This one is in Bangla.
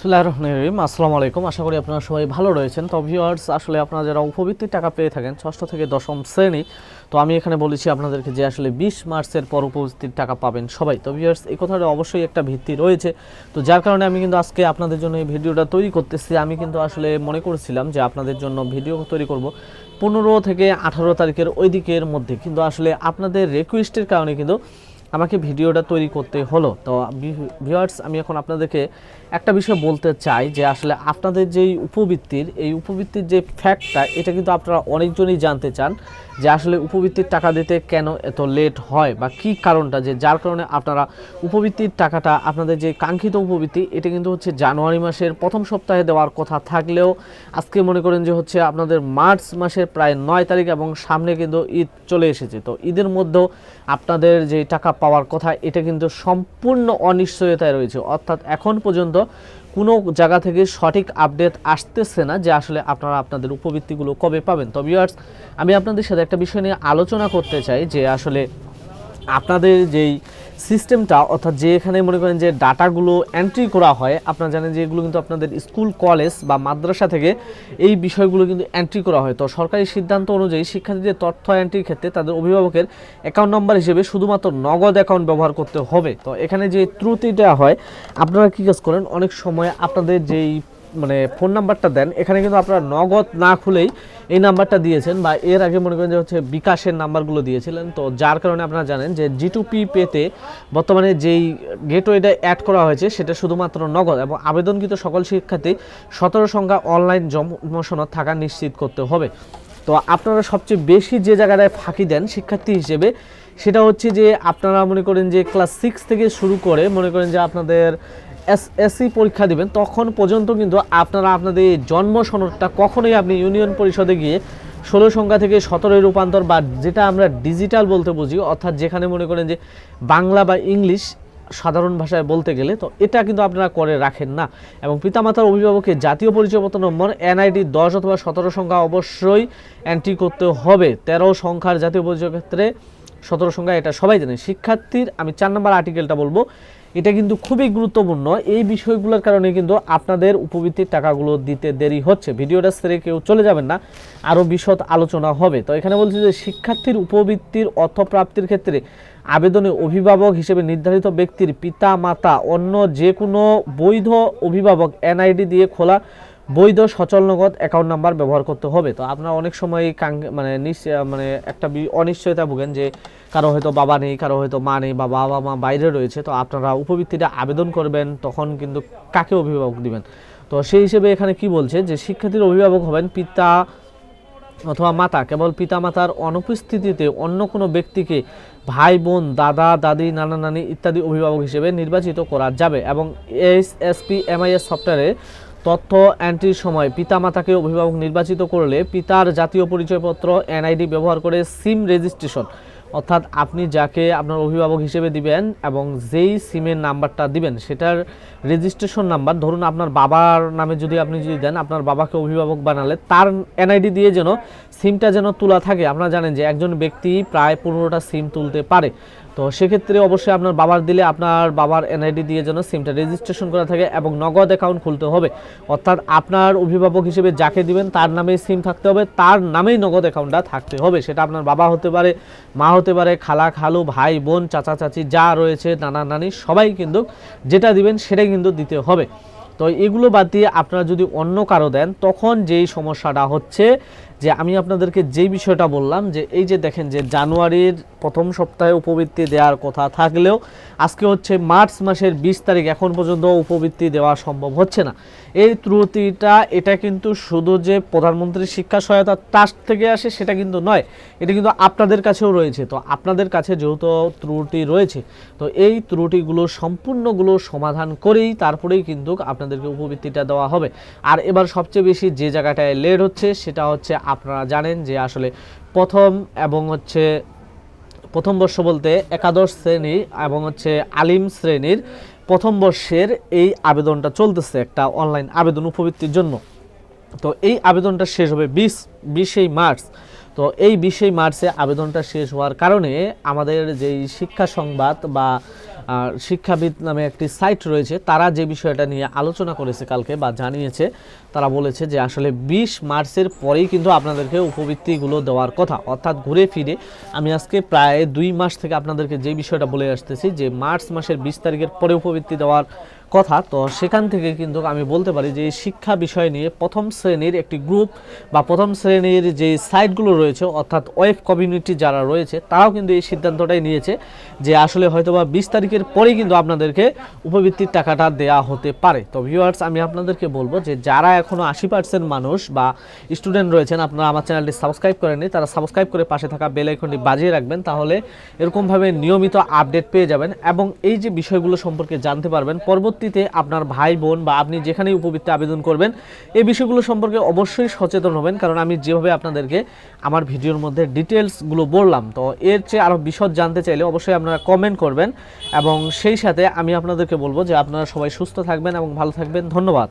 বিসমিল্লাহির রহমানির রহিম। আসসালামু আলাইকুম। আশা করি আপনারা সবাই ভালো রয়েছেন। তো ভিউয়ার্স আসলে আপনারা যারা উপবৃত্তির টাকা পেয়ে থাকেন, ষষ্ঠ থেকে দশম শ্রেণি, তো আমি এখানে বলেছি আপনাদেরকে যে আসলে বিশ মার্চের পর উপবৃত্তির টাকা পাবেন সবাই। তো ভিউয়ার্স এই কথাটা অবশ্যই একটা ভিত্তি রয়েছে। তো যার কারণে আমি কিন্তু আজকে আপনাদের জন্য এই ভিডিওটা তৈরি করতেছি। আমি কিন্তু আসলে মনে করেছিলাম যে আপনাদের জন্য ভিডিও তৈরি করব পনেরো থেকে আঠারো তারিখের ওই দিকের মধ্যে। কিন্তু আসলে আপনাদের রিকোয়েস্টের কারণে কিন্তু আমাকে ভিডিওটা তৈরি করতে হলো। তো ভিউয়ার্স আমি এখন আপনাদেরকে একটা বিষয় বলতে চাই যে আসলে আপনাদের যেই উপবৃত্তির, এই উপবৃত্তির যে ফ্যাক্টটা এটা কিন্তু আপনারা অনেকজনই জানতে চান যে আসলে উপবৃত্তির টাকা দিতে কেন এত লেট হয় বা কি কারণটা, যে যার কারণে আপনারা উপবৃত্তির টাকাটা, আপনাদের যে কাঙ্ক্ষিত উপবৃত্তি, এটা কিন্তু হচ্ছে জানুয়ারি মাসের প্রথম সপ্তাহে দেওয়ার কথা থাকলেও আজকে মনে করেন যে হচ্ছে আপনাদের মার্চ মাসের প্রায় নয় তারিখ এবং সামনে কিন্তু ঈদ চলে এসেছে। তো ঈদের মধ্যেও আপনাদের যে টাকা পাওয়ার কথা, এটা কিন্তু সম্পূর্ণ অনিশ্চয়তায় রয়েছে। অর্থাৎ এখন পর্যন্ত কোনো জায়গা থেকে সঠিক আপডেট আসতেছে না যে আসলে আপনারা আপনাদের উপবৃত্তিগুলো কবে পাবেন। তবে আমি আপনাদের সাথে একটা বিষয় নিয়ে আলোচনা করতে চাই যে আসলে আপনাদের যেই সিস্টেমটা, অর্থাৎ যে এখানে মনে করেন যে ডাটাগুলো এন্ট্রি করা হয়, আপনারা জানেন যে এগুলো কিন্তু আপনাদের স্কুল, কলেজ বা মাদ্রাসা থেকে এই বিষয়গুলো কিন্তু এন্ট্রি করা হয়। তো সরকারি সিদ্ধান্ত অনুযায়ী শিক্ষার্থীদের তথ্য এন্ট্রির ক্ষেত্রে তাদের অভিভাবকের অ্যাকাউন্ট নম্বর হিসেবে শুধুমাত্র নগদ অ্যাকাউন্ট ব্যবহার করতে হবে। তো এখানে যে ত্রুটিটা হয়, আপনারা কী কাজ করেন? অনেক সময় আপনাদের যেই মানে ফোন নাম্বারটা দেন। এখানে কিন্তু আপনারা নগদ না খুলেই এই নাম্বারটা দিয়েছেন বা এর আগে মনে করেন যে হচ্ছে বিকাশের নাম্বারগুলো দিয়েছিলেন। তো যার কারণে আপনারা জানেন যে জি টু পি পেতে বর্তমানে যেই গেটওয়েটা অ্যাড করা হয়েছে, সেটা শুধুমাত্র নগদ এবং আবেদনকৃত সকল শিক্ষার্থী সতেরো সংখ্যা অনলাইন জন্মসনদ থাকা নিশ্চিত করতে হবে। তো আপনারা সবচেয়ে বেশি যে জায়গাটায় ফাঁকি দেন শিক্ষার্থী হিসেবে, সেটা হচ্ছে যে আপনারা মনে করেন যে ক্লাস সিক্স থেকে শুরু করে মনে করেন যে আপনাদের এস এসসি পরীক্ষা দিবেন, তখন পর্যন্ত কিন্তু আপনারা আপনাদের জন্ম সনদটা কখনোই আপনি ইউনিয়ন পরিষদে গিয়ে ষোলো সংখ্যা থেকে সতেরোই রূপান্তর বা যেটা আমরা ডিজিটাল বলতে বুঝি, অর্থাৎ যেখানে মনে করেন যে বাংলা বা ইংলিশ সাধারণ ভাষায় বলতে গেলে, তো এটা কিন্তু আপনারা করে রাখেন না। এবং পিতামাতার অভিভাবকের জাতীয় পরিচয়পত্র নম্বর এনআইডি দশ অথবা সতেরো সংখ্যা অবশ্যই এন্ট্রি করতে হবে। তেরো সংখ্যার জাতীয় পরিচয় ক্ষেত্রে সতেরো সংখ্যা, এটা সবাই জানে। শিক্ষার্থীর, আমি চার নম্বর আর্টিকেলটা বলব, এটা কিন্তু খুবই গুরুত্বপূর্ণ। এই বিষয়গুলোর কারণে কিন্তু আপনাদের উপবৃত্তির টাকাগুলো দিতে দেরি হচ্ছে। ভিডিওটা সেরে কেউ চলে যাবেন না, আরও বিশদ আলোচনা হবে। তো এখানে বলছি যে, শিক্ষার্থীর উপবৃত্তির অর্থ প্রাপ্তির ক্ষেত্রে আবেদনে অভিভাবক হিসেবে নির্ধারিত ব্যক্তির পিতা, মাতা, অন্য যে কোনো বৈধ অভিভাবক এনআইডি দিয়ে খোলা বৈধ সচল নগদ অ্যাকাউন্ট নাম্বার ব্যবহার করতে হবে। তো আপনারা অনেক সময় মানে মানে একটা অনিশ্চয়তা ভোগেন যে কারও হয়তো বাবা নেই, কারও হয়তো মা নেই, বা বাবা মা বাইরে রয়েছে, তো আপনারা উপবৃত্তিটা আবেদন করবেন, তখন কিন্তু কাকে অভিভাবক দিবেন? তো সেই হিসেবে এখানে কি বলছে যে শিক্ষার্থীর অভিভাবক হবেন পিতা অথবা মাতা। কেবল পিতামাতার অনুপস্থিতিতে অন্য কোনো ব্যক্তিকে ভাই, বোন, দাদা, দাদি, নানা, নানি ইত্যাদি অভিভাবক হিসেবে নির্বাচিত করা যাবে এবং এস এসপি এমআইএস সফটওয়্যারে তথ্য এন্ট্রির সময় পিতামাতাকে অভিভাবক নির্বাচিত করলে পিতার জাতীয় পরিচয়পত্র, এনআইডি ব্যবহার করে সিম রেজিস্ট্রেশন। অর্থাৎ আপনি যাকে আপনার অভিভাবক হিসেবে দিবেন এবং যেই সিমের নাম্বারটা দিবেন, সেটার রেজিস্ট্রেশন নাম্বার, ধরুন আপনার বাবার নামে যদি আপনি যদি দেন, আপনার বাবাকে অভিভাবক বানালে তার এনআইডি দিয়ে যেন সিমটা যেন তোলা থাকে। আপনারা জানেন যে একজন ব্যক্তি প্রায় পনেরোটা সিম তুলতে পারে। তো সেক্ষেত্রে অবশ্যই আপনার বাবার দিলে আপনার বাবার এনআইডি দিয়ে যেন সিমটা রেজিস্ট্রেশন করা থাকে এবং নগদ অ্যাকাউন্ট খুলতে হবে। অর্থাৎ আপনার অভিভাবক হিসেবে যাকে দিবেন, তার নামেই সিম থাকতে হবে, তার নামেই নগদ অ্যাকাউন্টটা থাকতে হবে। সেটা আপনার বাবা হতে পারে, মা হতে পারে, খালা, খালু, ভাই, বোন, চাচা, চাচি, যা রয়েছে, নানা, নানি, সবাই কিন্তু যেটা দিবেন সেটাই কিন্তু দিতে হবে। তো এগুলো বাদ দিয়ে আপনারা যদি অন্য কারও দেন, তখন যেই সমস্যাটা হচ্ছে যে আমি আপনাদেরকে যেই বিষয়টা বললাম যে এই যে দেখেন যে জানুয়ারির প্রথম সপ্তাহে উপবৃত্তি দেওয়ার কথা থাকলেও আজকে হচ্ছে মার্চ মাসের বিশ তারিখ এখন পর্যন্ত উপবৃত্তি দেওয়া সম্ভব হচ্ছে না। এই ত্রুটিটা, এটা কিন্তু শুধু যে প্রধানমন্ত্রী শিক্ষা সহায়তা ট্রাস্ট থেকে আসে সেটা কিন্তু নয়, এটা কিন্তু আপনাদের কাছেও রয়েছে। তো আপনাদের কাছে যেহেতু ত্রুটি রয়েছে, তো এই ত্রুটিগুলো সম্পূর্ণগুলো সমাধান করেই তারপরেই কিন্তু আপনাদেরকে উপবৃত্তিটা দেওয়া হবে। আর এবার সবচেয়ে বেশি যে জায়গাটায় লেট হচ্ছে সেটা হচ্ছে আপনারা জানেন যে আসলে প্রথম এবং হচ্ছে প্রথম বর্ষ বলতে একাদশ শ্রেণি এবং হচ্ছে আলিম শ্রেণির প্রথম বর্ষের এই আবেদনটা চলতেছে একটা অনলাইন আবেদন উপবৃত্তির জন্য। তো এই আবেদনটা শেষ হবে বিশ, বিশেই মার্চ। তো এই বিশেই মার্চে আবেদনটা শেষ হওয়ার কারণে আমাদের যেই শিক্ষা সংবাদ বা আর শিক্ষাবিদ নামে একটি সাইট রয়েছে, তারা যে বিষয়টা নিয়ে আলোচনা করেছে কালকে বা জানিয়েছে, তারা বলেছে যে আসলে বিশ মার্চের পরেই কিন্তু আপনাদেরকে উপবৃত্তিগুলো দেওয়ার কথা। অর্থাৎ ঘুরে ফিরে, আমি আজকে প্রায় দুই মাস থেকে আপনাদেরকে যে বিষয়টা বলে আসতেছি যে মার্চ মাসের বিশ তারিখের পরে উপবৃত্তি দেওয়ার কথা, তো সেখান থেকে কিন্তু আমি বলতে পারি যে শিক্ষা বিষয় নিয়ে প্রথম শ্রেণির একটি গ্রুপ বা প্রথম শ্রেণির যে সাইটগুলো রয়েছে, অর্থাৎ ওয়েব কমিউনিটি যারা রয়েছে, তারাও কিন্তু এই সিদ্ধান্তটাই নিয়েছে যে আসলে হয়তোবা বিশ তারিখের পরেই কিন্তু আপনাদেরকে উপবৃত্তির টাকাটা দেয়া হতে পারে। তো ভিউয়ার্স আমি আপনাদেরকে বলব যে যারা এখনও আশি পার্সেন্ট মানুষ বা স্টুডেন্ট রয়েছেন, আপনারা আমার চ্যানেলটি সাবস্ক্রাইব করেননি, তারা সাবস্ক্রাইব করে পাশে থাকা বেল আইকনটি বাজিয়ে রাখবেন, তাহলে এরকমভাবে নিয়মিত আপডেট পেয়ে যাবেন এবং এই যে বিষয়গুলো সম্পর্কে জানতে পারবেন পরবর্তীতে আপনার ভাই, বোন বা আপনি যেখানেই উপবৃত্তি আবেদন করবেন, এই বিষয়গুলো সম্পর্কে অবশ্যই সচেতন হবেন। কারণ আমি যেভাবে আপনাদেরকে আমার ভিডিওর মধ্যে ডিটেলসগুলো বললাম, তো এর চেয়ে আরও বিশদ জানতে চাইলে অবশ্যই আপনারা কমেন্ট করবেন। এবং সেই সাথে আমি আপনাদেরকে বলব যে আপনারা সবাই সুস্থ থাকবেন এবং ভালো থাকবেন। ধন্যবাদ।